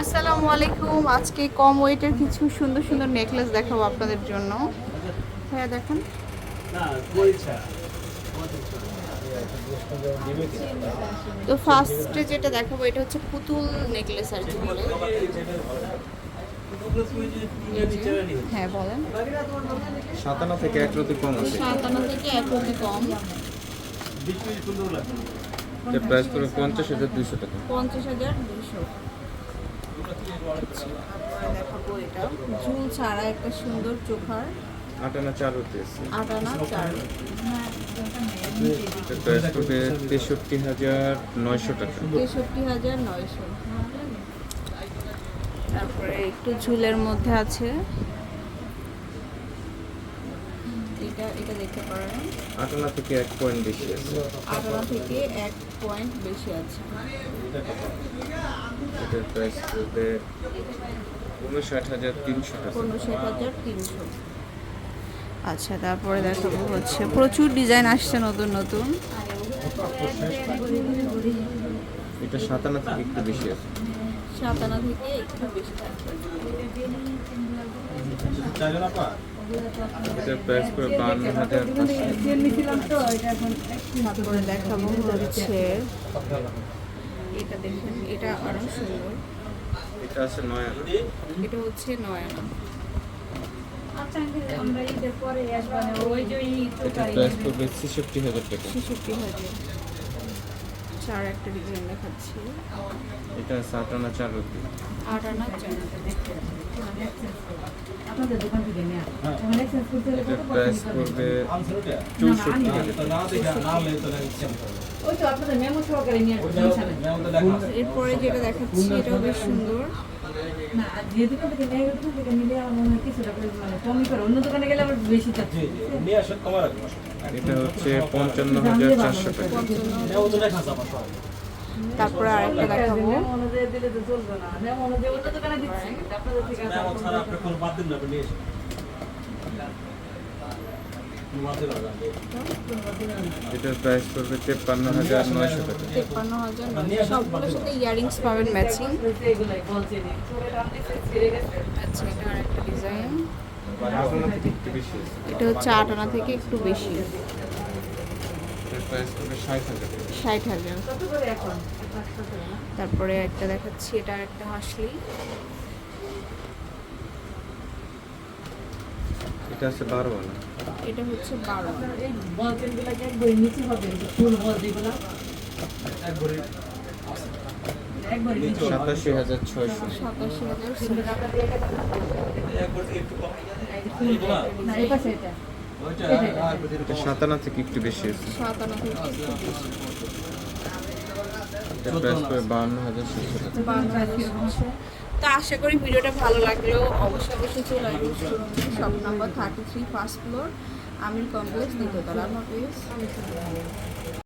আসসালামু আলাইকুম। আজকে কম ওয়েটের কিছু সুন্দর সুন্দর নেকলেস দেখাবো আপনাদের জন্য। হ্যাঁ দেখেন। তো ফার্স্টে যেটা দেখাবো এটা হচ্ছে পুতুল নেকলেস আর কি বলে। হ্যাঁ বলেন। সাতান্ন থেকে এক রতি কম আছে। সাতান্ন থেকে এক অব্দি কম। প্রাইস পড়বে পঞ্চাশ হাজার দুইশো টাকা। পঞ্চাশ হাজার দুশো দেখাবো এটা ঝুল ছাড়া একটা সুন্দর চোখার আটানা চার রতি আটানা চার তেষট্টি হাজার নয়শো টাকা। তেষট্টি হাজার নয়শো। তারপরে একটু ঝুলের মধ্যে আছে। এটা এটা দেখতে পারেন। আটানা থেকে এক পয়েন্ট বেশি আছে। আটানা থেকে এক পয়েন্ট বেশি আছে। এটার প্রাইস পড়বে উনষাট হাজার তিনশো পনেরো হাজার তিনশো। আচ্ছা তারপরে দেখাবো হচ্ছে প্রচুর ডিজাইন আসছে নতুন নতুন। এটা সাতান্ন থেকে একটু বেশি আছে। সাতানা থেকে একটু বেশি থাকবে এটার প্রাইস পড়বে বান্ন হাজার তারপরে দেখাবো হচ্ছে। এটা দেখুন এটা আরও সুন্দর। এটা আছে নয়। আনা এটা হচ্ছে নয়। আনা এটার প্রাইস পড়বে ছেষট্টি হাজার টাকা। ছেষট্টি হাজার। চার একটা ডিজাইন দেখাচ্ছি। এটা সাত আনা চার আট আনা চার আপনাদের দোকান থেকে নেওয়া প্রাইস চৌষট্টি ওই তো আপনাদের মেমো সহকারে নিয়ে এরপরে যেটা দেখাচ্ছি এটাও বেশ সুন্দর। না আর যে দোকান থেকে নেয় ওই দোকান থেকে নিলে আমার মনে হয় কিছুটা মানে কমই করে অন্য দোকানে গেলে আবার বেশি চাচ্ছে এটা হচ্ছে পঞ্চান্ন হাজার চারশো টাকা তারপরে আরেকটা দেখাবো মেমো অনুযায়ী দিলে তো চলবে না অন্য দোকানে দিচ্ছি আপনাদের থেকে আর এটার প্রাইস পড়বে তেপ্পান্ন হাজার নয়শো টাকা। তেপ্পান্ন হাজার নয়শো। সবগুলোর সাথে ইয়ারিংস পাবেন ম্যাচিং। আচ্ছা এটা আরেকটা ডিজাইন। আছে। এটা হচ্ছে আট আনা থেকে একটু বেশি। ষাট হাজার? তারপরে একটা দেখাচ্ছি এটা একটা হাসলি। এটা আছে বারো আনা এটা হচ্ছে বারো। সাতাশি হাজার ছয়শো সাতাশি সাতানা থেকে একটু বেশি আছে সাত থেকে একটু বেশি তো আশা করি ভিডিওটা ভালো লাগল অবশ্যই অবশ্যই চলে আসবেন shop number thirty three first floor Amir complex দ্বিতীয়তলা